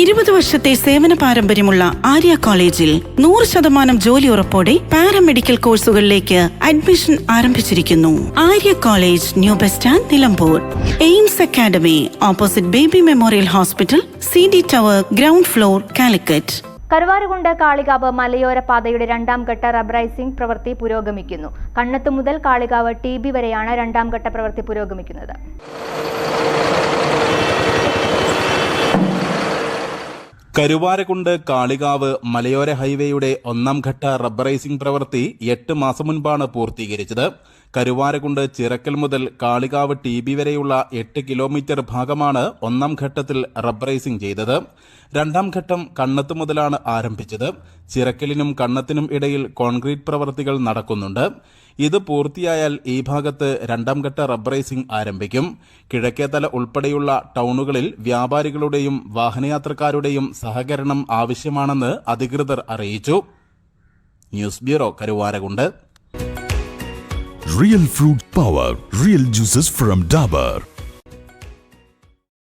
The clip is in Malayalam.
ഇരുപത് വർഷത്തെ സേവന പാരമ്പര്യമുള്ള ആര്യ കോളേജിൽ നൂറ് ശതമാനം ജോലി ഉറപ്പോടെ പാരാമെഡിക്കൽ കോഴ്സുകളിലേക്ക് അഡ്മിഷൻ ആരംഭിച്ചിരിക്കുന്നു. Arya college new bus stand Nilambur. Aims academy opposite baby memorial hospital C D tower ground floor Calicut. Karuvarakundu Kalikavu മലയോര പാതയുടെ രണ്ടാം ഘട്ട റബ്രൈസിംഗ് പ്രവൃത്തി പുരോഗമിക്കുന്നു. കണ്ണത്ത് മുതൽ കാളികാവ് ടി ബി വരെയാണ് രണ്ടാം ഘട്ട പ്രവൃത്തി പുരോഗമിക്കുന്നത്. കരുവാരക്കുണ്ട് കാളികാവ് മലയോര ഹൈവേയുടെ ഒന്നാം ഘട്ട റബ്ബറൈസിംഗ് പ്രവൃത്തി എട്ട് മാസം മുൻപാണ് പൂർത്തീകരിച്ചത്. കരുവാരകുണ്ട് ചിറക്കൽ മുതൽ കാളികാവ് ടി ബി വരെയുള്ള എട്ട് കിലോമീറ്റർ ഭാഗമാണ് ഒന്നാം ഘട്ടത്തിൽ റബ്ബറൈസിംഗ് ചെയ്തത്. രണ്ടാം ഘട്ടം കണ്ണത്ത് മുതലാണ് ആരംഭിച്ചത്. ചിറക്കലിനും കണ്ണത്തിനും ഇടയിൽ കോൺക്രീറ്റ് പ്രവൃത്തികൾ നടക്കുന്നുണ്ട്. ഇത് പൂർത്തിയായാൽ ഈ ഭാഗത്ത് രണ്ടാം ഘട്ട റബ്ബറൈസിംഗ് ആരംഭിക്കും. കിഴക്കേതല ഉൾപ്പെടെയുള്ള ടൗണുകളിൽ വ്യാപാരികളുടെയും വാഹനയാത്രക്കാരുടെയും സഹകരണം ആവശ്യമാണെന്ന് അധികൃതർ അറിയിച്ചു. News bureau Karuvarakundu. Real fruit power real juices from Dabur.